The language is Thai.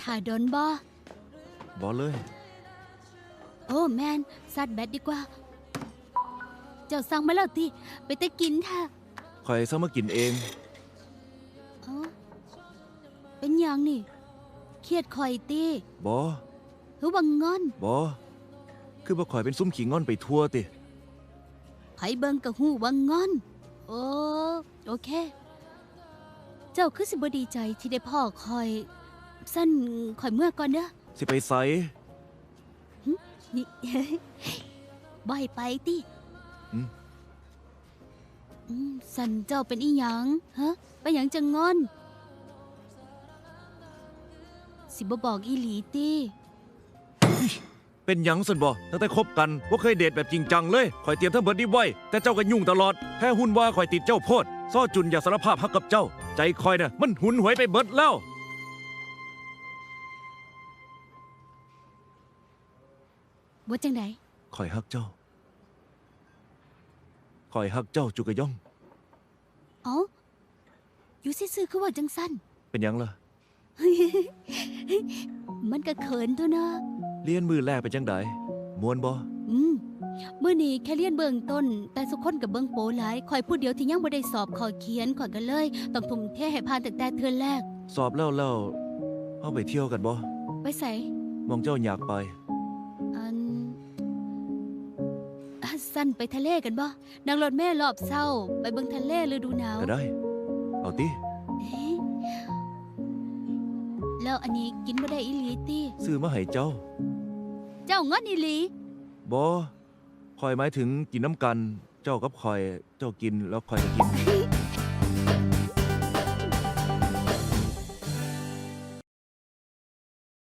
ถ่าโดนบ่บ่เลย โอ้แมนซัดแบตดีกว่า เจ้าสั่งมาแล้วติ ไปแต่กินท่าคอยซะมากินเอง เอ้าเป็นหยังนี่ เครียดคอยตีบ่หรือบังงอนบ่คือบ่คอยเป็นซุ้มขี้งอนไปทั่วติ ไผเบิงกับหูบังงอน โอ้ โอเค เจ้าคือสิบดีใจที่ได้พ่อคอย สั้นคอยเมื่อก่อนเด้อสิไปไสนี่ บ่ให้ไปติอืมอืมสันเจ้าเป็นอีหยังฮะไปหยังจะงอน สิบ่บอกอีหลีติเป็นหยังซั่นบ่ตั้งแต่คบกันบ่เคยเดทแบบจริงจังเลยคอยเตรียมทั้งเบิดนี้ไว้ แต่เจ้าก็ยุ่งตลอดแพ้หุ่นว่าคอยติดเจ้าโพด ซ้อจุนอยากสารภาพฮักกับเจ้า ใจคอยน่ะมันหุนหวยไปเบิดแล้ว ว่าจังไดคอยฮักเจ้า คอยฮักเจ้าจุกะย่อง เอ้าอยู่ซื่อๆคือว่าจังสั้น เป็นหยังล่ะ มันก็เขินตัวเนาะเรียนมือแรกเป็นจังไดมวนบ่อืม เมื่อนี้แค่เรียนเบื้องต้น แต่สุกคนกับเบื้องโปหลายคอยผู้เดียวที่ยังบ่ได้สอบขอเขียนขอยกันเลย ต้องทุ่มเทให้ผ่านตั้งแต่เทือนแรก สอบแล้วแล้วเอาไปเที่ยวกันบ่ไปใส่มองเจ้าอยากไปอันอะสั้นไปทะเลกันบ่นั่งรถแม่รอบเศร้า ไปเบิ่งทะเลฤดูหนาวก็ได้ เอาติเอ๊ะแล้วอันนี้กินบ่ได้อีหลีติซื้อมาให้เจ้า เจ้างอนอีหลีบ่ คอยหมายถึงกินน้ำกัน เจ้ากับคอย เจ้ากินแล้วคอยจะกิน